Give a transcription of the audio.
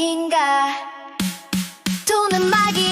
어디인가 돈은 마귀.